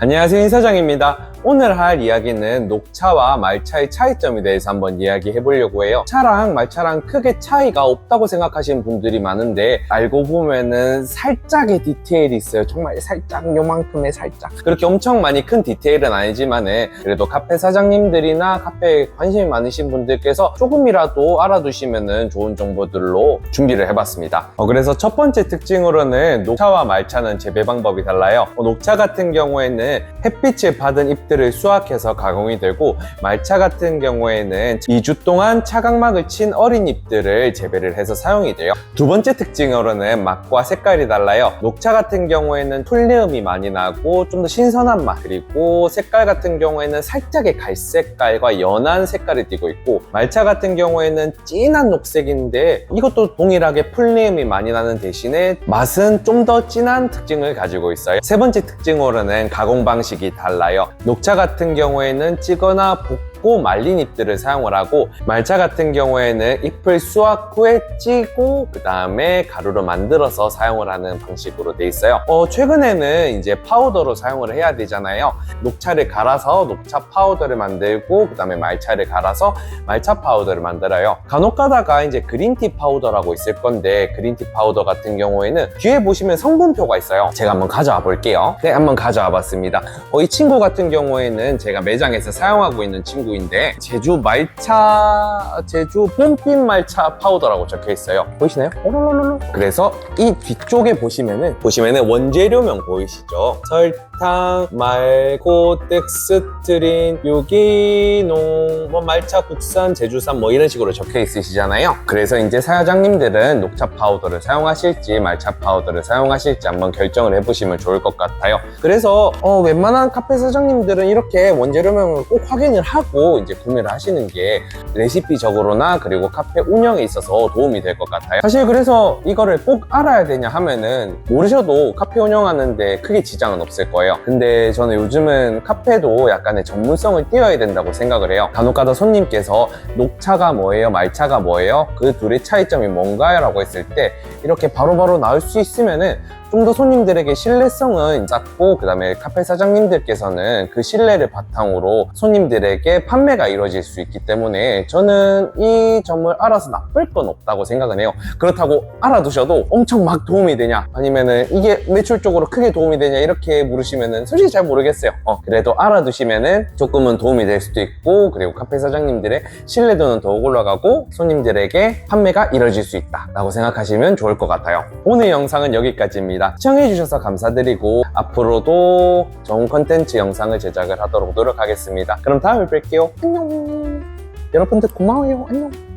안녕하세요 인사장입니다 오늘 할 이야기는 녹차와 말차의 차이점에 대해서 한번 이야기해 보려고 해요. 차랑 말차랑 크게 차이가 없다고 생각하시는 분들이 많은데 알고 보면은 살짝의 디테일이 있어요. 정말 살짝 요만큼의 살짝. 그렇게 엄청 많이 큰 디테일은 아니지만은 그래도 카페 사장님들이나 카페에 관심이 많으신 분들께서 조금이라도 알아두시면은 좋은 정보들로 준비를 해봤습니다. 어, 그래서 첫 번째 특징으로는 녹차와 말차는 재배 방법이 달라요. 어, 녹차 같은 경우에는 햇빛을 받은 잎들을 수확해서 가공이 되고 말차 같은 경우에는 2주 동안 차각막을 친 어린 잎들을 재배를 해서 사용이 돼요. 두 번째 특징으로는 맛과 색깔이 달라요. 녹차 같은 경우에는 툴리움이 많이 나고 좀 더 신선한 맛 그리고 색깔 같은 경우에는 살짝의 갈색깔과 연한 색깔이 띠고 있고 말차 같은 경우에는 진한 녹색인데 이것도 동일하게 풀리움이 많이 나는 대신에 맛은 좀 더 진한 특징을 가지고 있어요. 세 번째 특징으로는 가공 방식 이 달라요. 녹차 같은 경우에는 찌거나 볶 고 말린 잎들을 사용을 하고 말차 같은 경우에는 잎을 수확 후에 찌고 그 다음에 가루로 만들어서 사용을 하는 방식으로 돼 있어요. 어, 최근에는 이제 파우더로 사용을 해야 되잖아요. 녹차를 갈아서 녹차 파우더를 만들고 그 다음에 말차를 갈아서 말차 파우더를 만들어요. 간혹 가다가 이제 그린티 파우더라고 있을 건데 그린티 파우더 같은 경우에는 뒤에 보시면 성분표가 있어요. 제가 한번 가져와 볼게요. 네, 한번 가져와 봤습니다. 어, 이 친구 같은 경우에는 제가 매장에서 사용하고 있는 친구 인데 제주 말차, 제주 봄빛 말차 파우더라고 적혀 있어요. 보이시나요? 오로로로로. 그래서 이 뒤쪽에 보시면은 보시면은 원재료명 보이시죠? 설탕, 말고, 덱스트린, 유기농, 뭐 말차 국산, 제주산 뭐 이런 식으로 적혀 있으시잖아요. 그래서 이제 사장님들은 녹차 파우더를 사용하실지 말차 파우더를 사용하실지 한번 결정을 해보시면 좋을 것 같아요. 그래서 어, 웬만한 카페 사장님들은 이렇게 원재료명을 꼭 확인을 하고 이제 구매를 하시는 게 레시피적으로나 그리고 카페 운영에 있어서 도움이 될 것 같아요. 사실 그래서 이거를 꼭 알아야 되냐 하면은 모르셔도 카페 운영하는데 크게 지장은 없을 거예요. 근데 저는 요즘은 카페도 약간의 전문성을 띄어야 된다고 생각을 해요. 간혹가다 손님께서 녹차가 뭐예요? 말차가 뭐예요? 그 둘의 차이점이 뭔가요? 라고 했을 때 이렇게 바로바로 나올 수 있으면은 좀 더 손님들에게 신뢰성은 쌓고 그 다음에 카페 사장님들께서는 그 신뢰를 바탕으로 손님들에게 판매가 이루어질 수 있기 때문에 저는 이 점을 알아서 나쁠 건 없다고 생각은 해요. 그렇다고 알아두셔도 엄청 막 도움이 되냐 아니면은 이게 매출적으로 크게 도움이 되냐 이렇게 물으시면은 솔직히 잘 모르겠어요. 어, 그래도 알아두시면은 조금은 도움이 될 수도 있고 그리고 카페 사장님들의 신뢰도는 더욱 올라가고 손님들에게 판매가 이루어질 수 있다 라고 생각하시면 좋을 것 같아요. 오늘 영상은 여기까지입 니다. 시청해주셔서 감사드리고 앞으로도 좋은 컨텐츠 영상을 제작을 하도록 노력하겠습니다. 그럼 다음에 뵐게요. 안녕. 여러분들 고마워요. 안녕